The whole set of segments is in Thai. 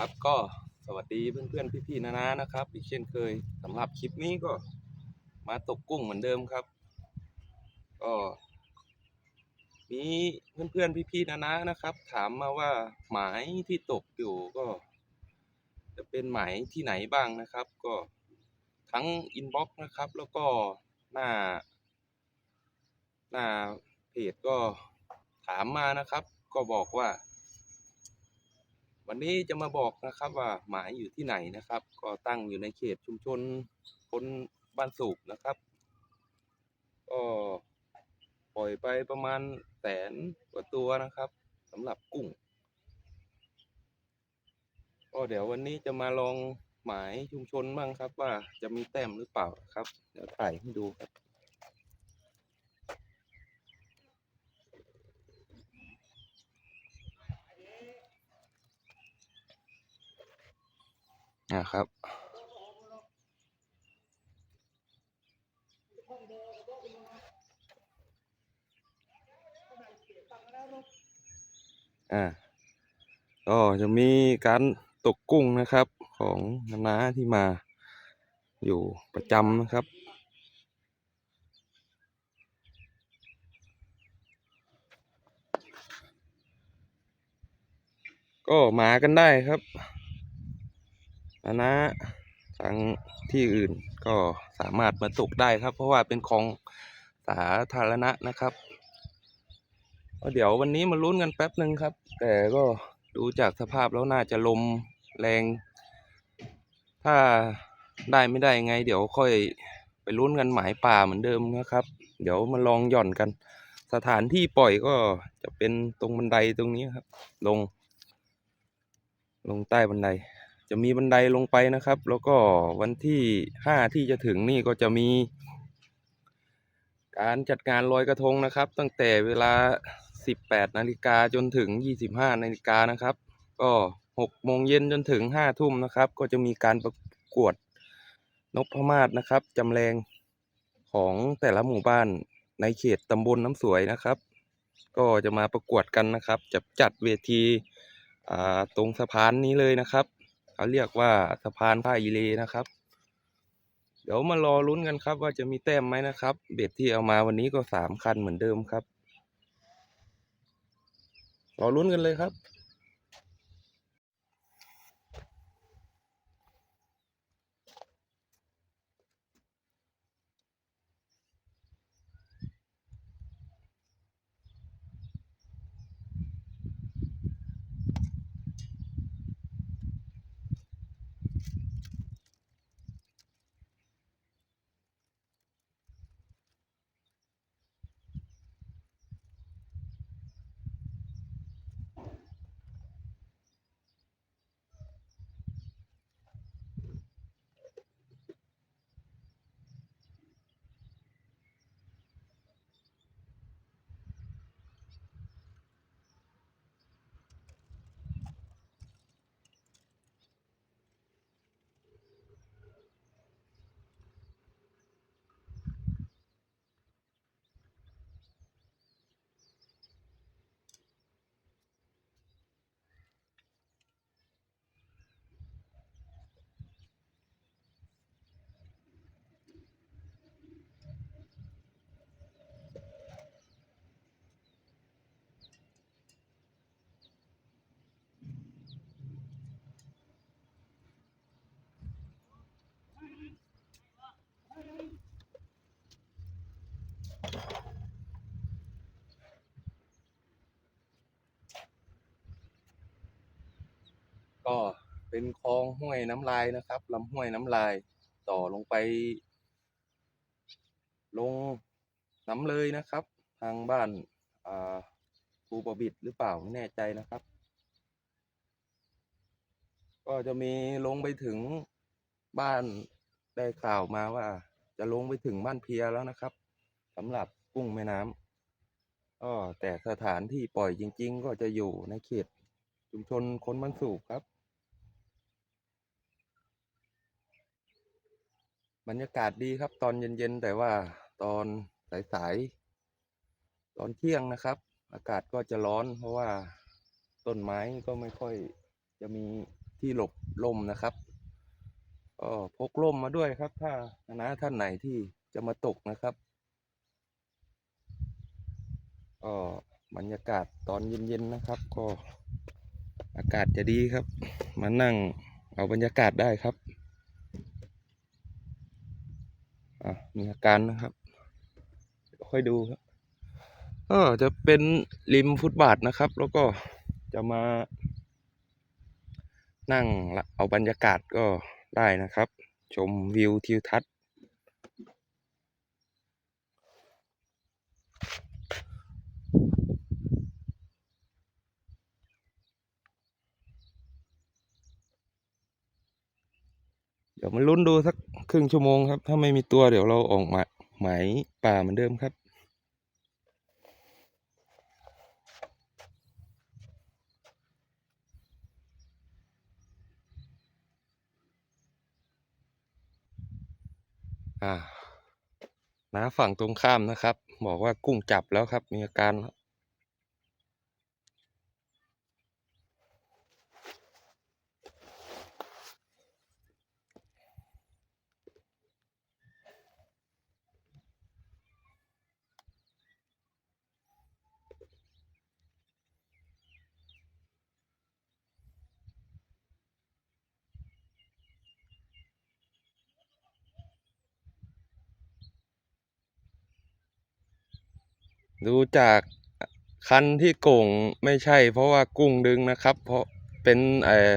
ครับก็สวัสดีเพื่อนๆพี่ๆนานานะครับ อีกเช่นเคยสำหรับคลิปนี้ก็มาตกกุ้งเหมือนเดิมครับ ก็มีเพื่อนๆพี่ๆนานานะครับ ถามมาว่าหมายที่ตกอยู่ก็ จะเป็นหมายที่ไหนบ้างนะครับ ก็ทั้งอินบ็อกซ์นะครับ แล้วก็หน้า หน้าเพจก็ถามมานะครับ ก็บอกว่า วันนี้จะมาบอกนะครับว่าหมายอยู่ที่ไหนนะครับ ก็ตั้งอยู่ในเขตชุมชนคนบ้านสูบนะครับ ก็ปล่อยไปประมาณแสนกว่าตัวนะครับสำหรับกุ้ง ก็เดี๋ยววันนี้จะมาลองหมายชุมชนบ้างครับ ว่าจะมีแต้มหรือเปล่าครับ เดี๋ยวถ่ายให้ดูครับ นะครับ อ่า ก็จะมีการตกกุ้งนะครับของน้าที่มาอยู่ประจำนะครับก็มากันได้ครับ นะนะทางที่อื่นก็สามารถมาตกได้ครับ เพราะว่าเป็นของสาธารณะนะครับเดี๋ยววันนี้มาลุ้นกันแป๊บหนึ่งครับ แต่ก็ดูจากสภาพแล้วน่าจะลมแรง ถ้าได้ไม่ได้ไง เดี๋ยวค่อยไปลุ้นกันหมายป่าเหมือนเดิมนะครับ เดี๋ยวมาลองหย่อนกัน สถานที่ปล่อยก็จะเป็นตรงบันไดตรงนี้ครับ ลง ลงใต้บันได จะมีบันไดลงไปนะครับ แล้วก็วันที่ห้าที่จะถึงนี่ก็จะมี การจัดงานลอยกระทงนะครับ ตั้งแต่เวลา 18นาฬิกาจนถึง 25นาฬิกานะครับ ก็6โมงเย็นจนถึง5ทุ่มนะครับ ก็จะมีการประกวดนกพมาศนะครับจำแรงของแต่ละหมู่บ้านในเขตตำบลน้ำสวยนะครับ ก็จะมาประกวดกันนะครับ จะจัดเวทีตรงสะพานนี้เลยนะครับ เขาเรียกว่าสะพานผ้าอีเลนะครับ เดี๋ยวมารอลุ้นกันครับ ว่าจะมีแต้มไหมนะครับ เบ็ดที่เอามาวันนี้ก็สามคันเหมือนเดิมครับ รอลุ้นกันเลยครับ ก็ เป็นคลองห้วยน้ำลายนะครับลำห้วยน้ำลาย ต่อลงไป ลงน้ำเลยนะครับ ทางบ้านอ่าภูประบิดหรือเปล่าไม่แน่ใจนะครับ ก็จะมีลงไปถึงบ้านได้ข่าวมาว่า จะลงไปถึงบ้านเพียแล้วนะครับสำหรับกุ้งแม่น้ำก็แต่สถานที่ปล่อยจริง ๆ ก็จะอยู่ในเขตชุมชนคนบ้านสูบครับ บรรยากาศดีครับ ตอนเย็นๆแต่ว่าตอนสายๆตอนเที่ยงนะครับ อากาศก็จะร้อนเพราะว่าต้นไม้ก็ไม่ค่อยจะมีที่หลบลมนะครับก็พกร่มมาด้วยครับ ถ้านะท่านไหนที่จะมาตกนะครับก็บรรยากาศตอนเย็นๆนะครับ ก็อากาศจะดีครับ มานั่งเอาบรรยากาศได้ครับ อะมีอาการนะครับ ค่อยดูครับก็จะเป็นริมฟุตบาทนะครับ แล้วก็จะมา นั่งเอาบรรยากาศก็ได้นะครับ ชมวิวทิวทัศน์ ดี๋ยวมาลุ้นดูสักครึ่งชั่วโมงครับ ถ้าไม่มีตัวเดี๋ยวเราออกมายหมายป่าเหมือนเดิมครับอ่าน้าฝั่งตรงข้ามนะครับ บอกว่ากุ้งจับแล้วครับ มีอาการแล้ว ดูจากคันที่โก่งไม่ใช่ เพราะว่ากุ้งดึงนะครับ เพราะเป็นเอ่อ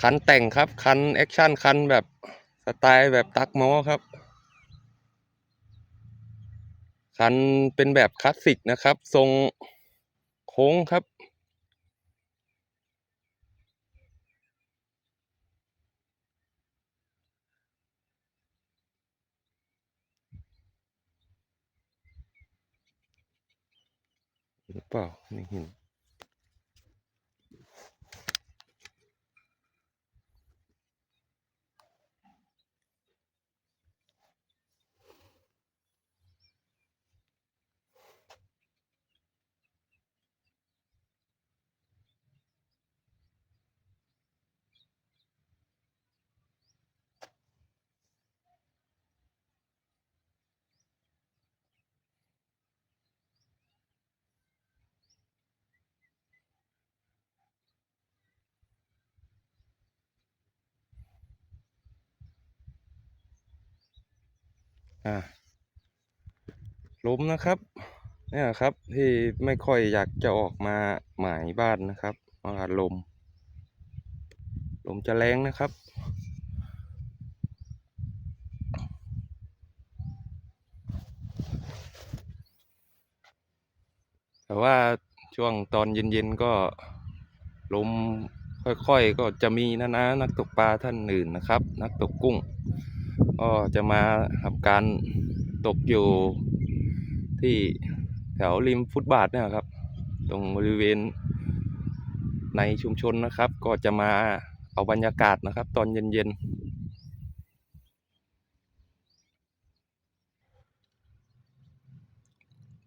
คันแต่งครับ คันแอคชั่นคันแบบสไตล์แบบตักมอครับ คันเป็นแบบคลาสสิกนะครับ ทรงโค้งครับ เปล่าไม่เห็น อ่าล้มนะครับ เนี่ยครับที่ไม่ค่อยอยากจะออกมาหมายบ้านนะครับเพราะว่าลมลมจะแรงนะครับ แต่ว่าช่วงตอนเย็นๆก็ลมค่อยๆก็จะมีนะนะนักตกปลาท่านอื่นนะครับ นักตกกุ้ง ก็จะมาทำการตกอยู่ที่แถวริมฟุตบาทเนี่ยครับ ตรงบริเวณในชุมชนนะครับ ก็จะมาเอาบรรยากาศนะครับ ตอนเย็นๆ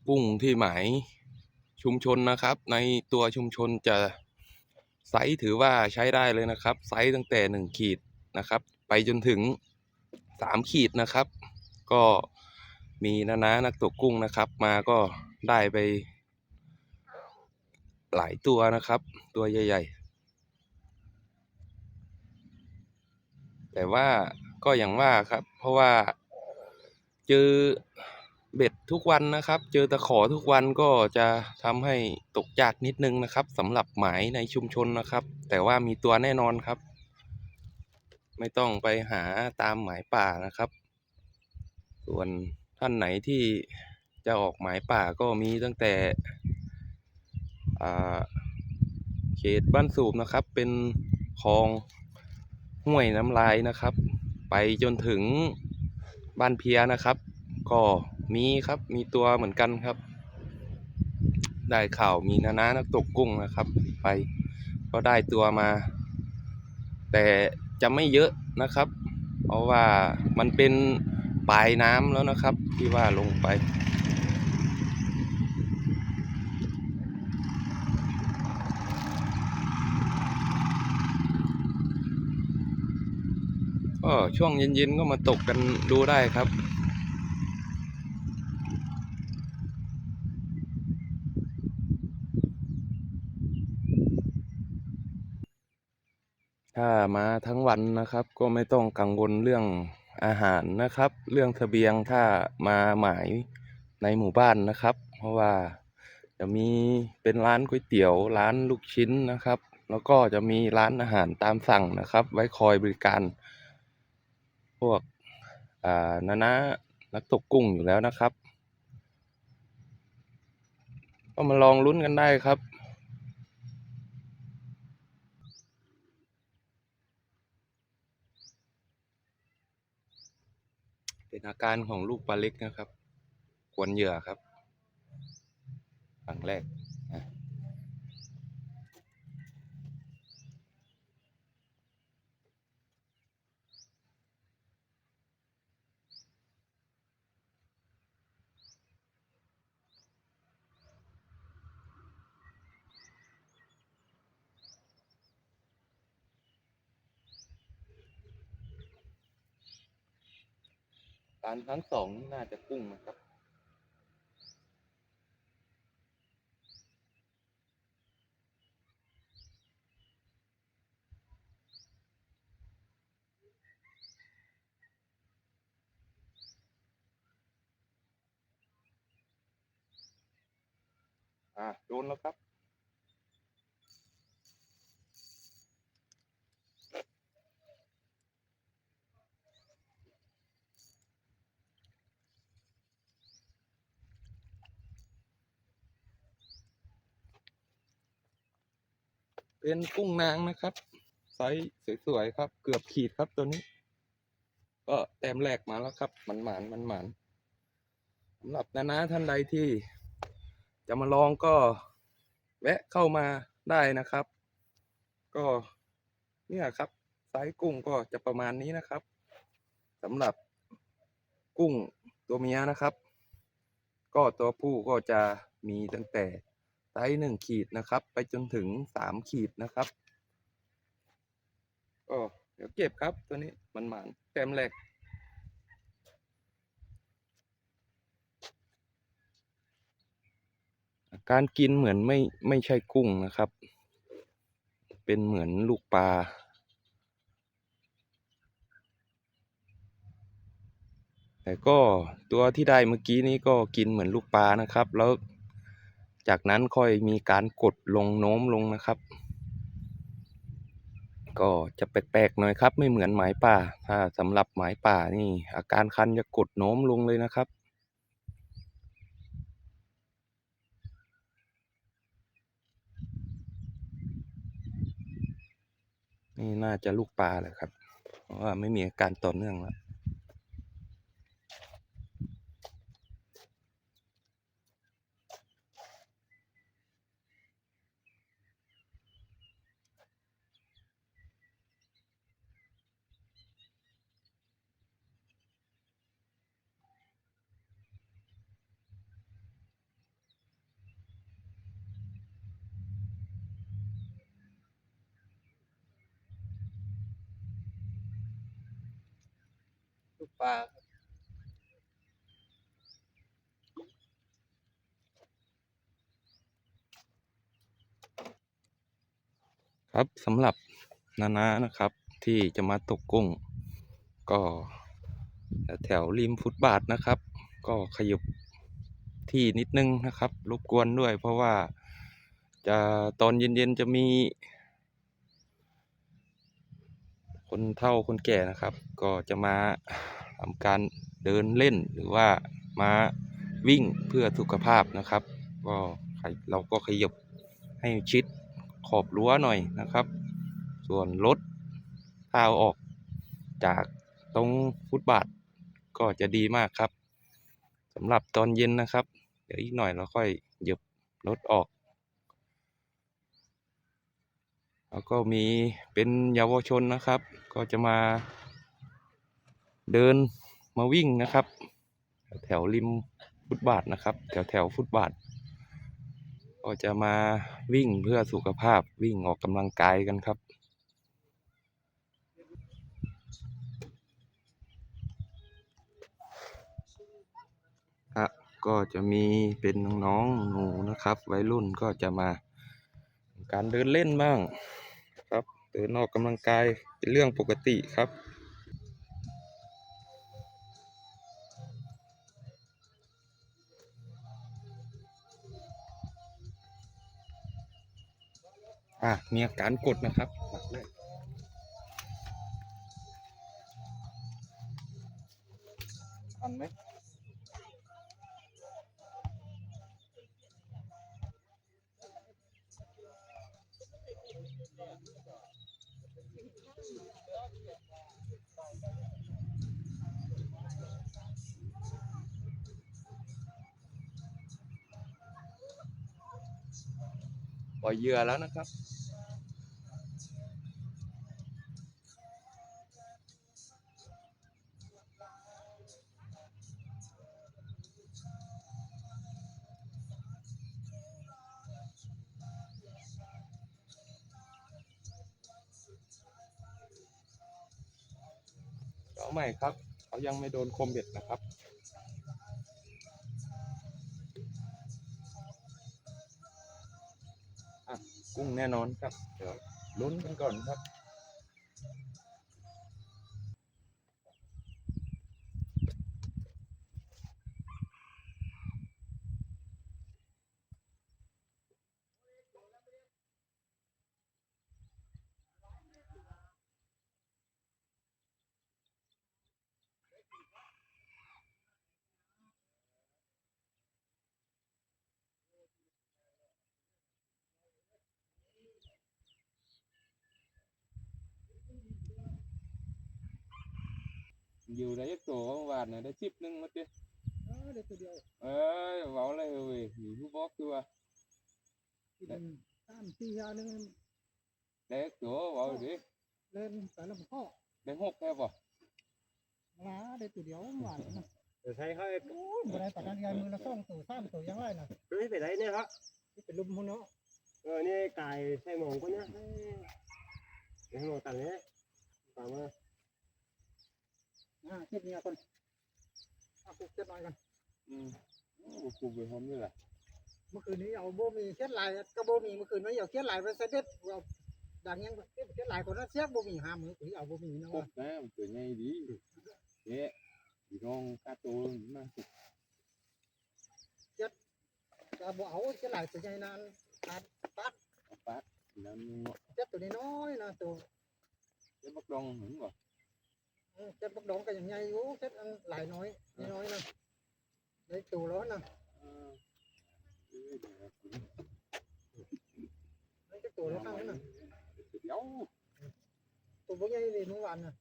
กุ้งที่หมายชุมชนนะครับ ในตัวชุมชนจะไซส์ถือว่าใช้ได้เลยนะครับ ไซส์ตั้งแต่หนึ่งขีดนะครับ ไปจนถึง สามขีดนะครับ ก็มีนะนะนักตกกุ้งนะครับ มาก็ได้ไป หลายตัวนะครับ ตัวใหญ่ ๆ แต่ว่าก็อย่างว่าครับ เพราะว่าเจอเบ็ดทุกวันนะครับ เจอตะขอทุกวันก็จะทำให้ตกยากนิดนึงนะครับสำหรับหมายในชุมชนนะครับ แต่ว่ามีตัวแน่นอนครับ ไม่ต้องไปหาตามหมายป่านะครับ ส่วนท่านไหนที่จะออกหมายป่าก็มีตั้งแต่เขตบ้านสูบนะครับ เป็นคลองห้วยน้ำลายนะครับ ไปจนถึงบ้านเพียนะครับ ก็มีครับมีตัวเหมือนกันครับ ได้ข่าวมีนานานักตกกุ้งนะครับ ไปก็ได้ตัวมา แต่ จะไม่เยอะนะครับ เพราะว่ามันเป็นปลายน้ำแล้วนะครับ ที่ว่าลงไป ก็ช่วงเย็นๆก็มาตกกันดูได้ครับ ถ้ามาทั้งวันนะครับ ก็ไม่ต้องกังวลเรื่องอาหารนะครับ เรื่องเสบียงถ้ามาหมายในหมู่บ้านนะครับ เพราะว่าจะมีเป็นร้านก๋วยเตี๋ยวร้านลูกชิ้นนะครับ แล้วก็จะมีร้านอาหารตามสั่งนะครับ ไว้คอยบริการ พวกอ่านานานักตกกุ้งอยู่แล้วนะครับ ก็มาลองลุ้นกันได้ครับ เป็น อาการของลูกปลาเล็กนะครับ กวนเหยื่อครับครั้งแรก การครั้งสองนี่น่าจะกุ้งนะครับ อะโดนแล้วครับ เป็นกุ้งนางนะครับ ไซส์สวยๆครับ เกือบขีดครับตัวนี้ ก็แต้มแรกมาแล้วครับ มันหมานมันหมานสำหรับนานาท่านใดที่จะมาลองก็แวะเข้ามาได้นะครับ ก็เนี่ยครับไซส์กุ้งก็จะประมาณนี้นะครับสำหรับกุ้งตัวเมียนะครับ ก็ตัวผู้ก็จะมีตั้งแต่ ไซส์หนึ่งขีดนะครับ ไปจนถึงสามขีดนะครับก็เดี๋ยวเก็บครับตัวนี้มันหมานแต้มแรกการกินเหมือนไม่ไม่ใช่กุ้งนะครับ เป็นเหมือนลูกปลาแต่ก็ตัวที่ได้เมื่อกี้นี้ก็กินเหมือนลูกปลานะครับ แล้ว จากนั้นค่อยมีการกดลงโน้มลงนะครับ ก็จะแปลกๆหน่อยครับ ไม่เหมือนหมายป่า ถ้าสำหรับหมายป่านี่ อาการคันจะกดโน้มลงเลยนะครับนี่น่าจะลูกปลาแหละครับ เพราะว่าไม่มีอาการต่อเนื่องแล้ว ครับสำหรับนานานะครับ ที่จะมาตกกุ้ง ก็แถวริมฟุตบาทนะครับ ก็ขยับที่นิดนึงนะครับ รบกวนด้วย เพราะว่าจะตอนเย็นๆจะมี คนเฒ่าคนแก่นะครับ ก็จะมาทำการเดินเล่นหรือว่ามาวิ่งเพื่อสุขภาพนะครับ ก็เราก็ขยบให้ชิด ขอบรั้วหน่อยนะครับ ส่วนรถถ้าเออกจากตรงฟุตบาทก็จะดีมากครับสำหรับตอนเย็นนะครับ เดี๋ยวอีกหน่อยเราค่อยหยบรถออก แล้วก็มีเป็นเยาวชนนะครับ ก็จะมาเดินมาวิ่งนะครับ แถวริมฟุตบาทนะครับ แถวแถวฟุตบาท ก็จะมาวิ่งเพื่อสุขภาพวิ่งออกกำลังกายกันครับครับก็จะมีเป็นน้องๆหนูนะครับวัยรุ่นก็จะมาการเดินเล่นบ้าง ครับเดินออกกำลังกายเป็นเรื่องปกติครับ อะมีอาการกดนะครับหนักเลยทันไหม ล่อยเหยื่อแล้วนะครับ เอาใหม่ครับ เขายังไม่โดนคมเบ็ดนะครับ กุ้งแน่นอนครับเดี๋ยวลุ้นกันก่อนครับ อยู่ได้ยักตัวเมื่อวานน่ะได้ชิปหนึงมาเตี้ยเออเด็กตัวเดียวเอ้ยเว้าเลยเว้ยอยู่ผู้บอกตัวกินสามสี่อยางหนึงได้ยักตัวเว้าดิเล่นแต่ละพ่อได้หกแค่บ่หมาเด็กตัวเดียวหวานนะเดี๋ยวใช้เขาโอ้ยบ่ได้ปานนั้นยายมือละสองตัวสามตัวยังไรนะไม่เป็นไรเนี่ยครับนี่เป็นลุมหุ่นเนาะเออนี่ไก่ใส่หมองก็เนี่ยเดี๋ยวให้หมองตัดเนี่ยตามมา อ่าเก็บเมียก่อนเอาคุกเก็บหน่อยกันอืมโอ้กูไปพร้อมด้วยล่ะเมื่อคืนนี้เอาโบมีเช็ดลายก็โบมีเมื่อคืนนี้เอาเช็ดลายไปเสด็จเอาดังยังเช็ดลายคนนั้นเสียกโบมีห้ามือคุยเอาโบมีนะครว่าบนะมันตัวใหญ่ดีเอ๊ะพี่น้องกาโตมาสุกจะบ่เอาเช็ดลายตัวใหญ่นานขาดปัดเอาปัดแล้วมีหมดเช็ดตัวน้อยๆนะตัวเจ้าบักดองเห็นบ่เออเช็ดบักดองก็ยังใหญ่อยู่เช็ดอันหลายน้อยน้อยๆนะได้ตัวแล้วนะเออเอ้ยเดี๋ยวคุณได้แค่ตัวแล้วข้างนั้ นนะเดี๋ยวตัวพวกนี้นี่เมื่อวานน่ะ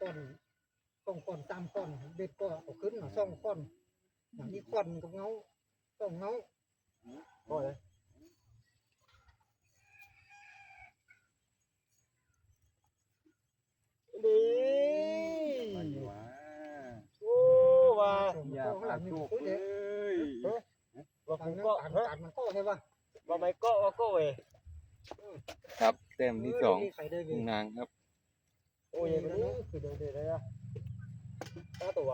ก้อนสองก้อนสามก้อนเด็ดก็เอาขึ้นน่ะสองก้อนอย่างนี้ก้อนกับเงาสองเงา พอเลย ดีไปวะโอ้ว่าอย่าข้างหปาลัดงนี่จุกตุ้ยเลเด็กยว่าต่าคุงณนั้นก็ต่างฮะต่างมันก็ใช่ป่ะว่าไม่ก็ว่าก็เว้ยครับแต้มที่สองใครได้ดีกุ้งนางครับ โอ้ยยังรู้คือเดี๋ยวเดี๋ยวเลยอะตั้งตัว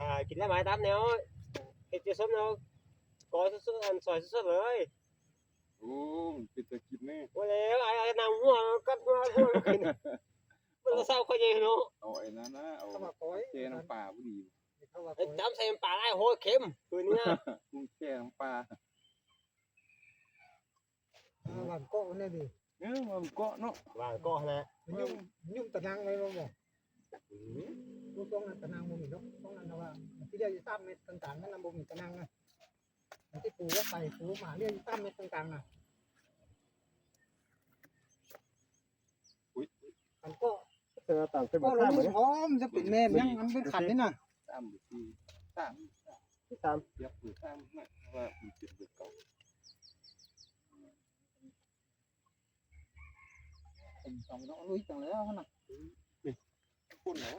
อ่ากินได้ไหมตามแนวเห็ดเจียวส้มแนวก้อยสุดๆอันซอยสุดๆเลยโอ้มันเป็นตะกินแน่ว่าแล้วไอ้ไอ้นางหัวกัดหัวหัวกิน มันจะเศร้าคนยังเนาะเอาไอ้นั้นนะเอาเข้ามาก้อยเจน้ำปลาพอดีเข้ามาก้ไอ้อยจำใส่น้ำปลาได้โหเค็มตัวเนี้ยกุ้งแช่น้ำปลาหวานก็เนี่ยดิเนื้อมันเกาะเนาะว่างก็นะยุ่งยุ่งตะนางไว้บ้างบ่ลูกต้องนั้นตะนางบ่มีเนาะต้องนั้นนะว่าที่เรียกอยู่สามเมตรกลางๆนั่นนะบ่มีตะนางนะที่ปูว่าไปปูหมาเรียกอยู่สามเมตรกลางๆนะมันก็ เธอต่างเป็นก็บ้าลข้างงเหมือนพร้อมจะปิดแม่มันยังมันเป็นขันนี่น่ะสามบุตรีสามที่สามเรียบหรือสามไม่เพราะว่ามันเป็นเบิดเก่าผมสองต้องลุยจังแล้วน่ะคุณเหรอ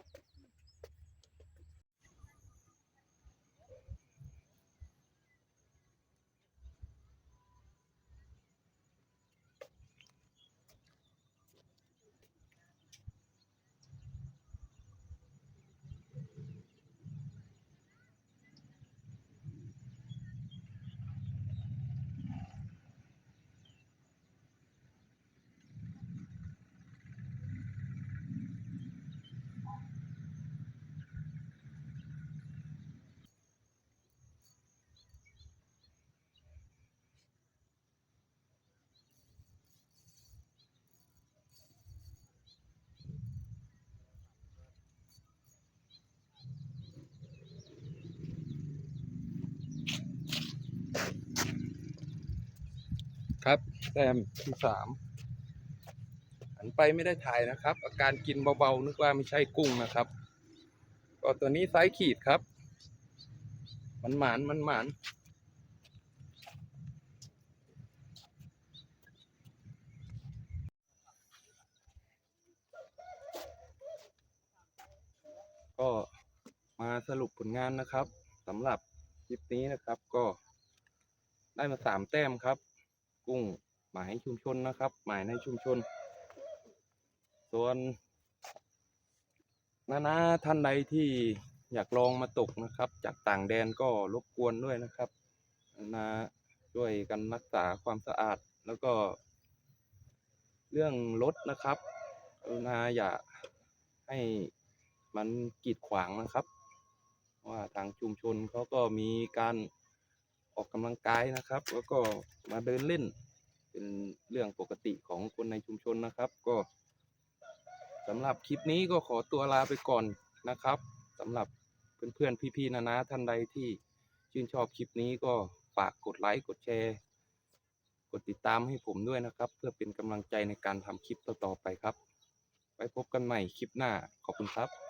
ครับ แต้มที่สามหันไปไม่ได้ถ่ายนะครับ อาการกินเบาๆนึกว่าไม่ใช่กุ้งนะครับ ก็ตัวนี้ไซส์ขีดครับ มันหมานมันหมานก็มาสรุปผลงานนะครับสำหรับคลิปนี้นะครับก็ได้มาสามแต้มครับ กุ้ง หมายชุมชนนะครับ หมายในชุมชน ส่วนนานาท่านใดที่อยากลองมาตกนะครับ จากต่างแดนก็รบกวนด้วยนะครับนาช่วยกันรักษาความสะอาดแล้วก็ เรื่องรถนะครับกรุณาอย่าให้มันกีดขวางนะครับ ว่าทางชุมชนเขาก็มีการออกกำลังกายนะครับ แล้วก็มาเดินเล่น เป็นเรื่องปกติของคนในชุมชนนะครับ ก็สำหรับคลิปนี้ก็ขอตัวลาไปก่อนนะครับสำหรับเพื่อนๆพี่ๆนานาท่านใดที่ชื่นชอบคลิปนี้ก็ฝากกดไลค์กดแชร์ กดติดตามให้ผมด้วยนะครับ เพื่อเป็นกำลังใจในการทำคลิปต่อๆไปครับ ไว้พบกันใหม่คลิปหน้าขอบคุณครับ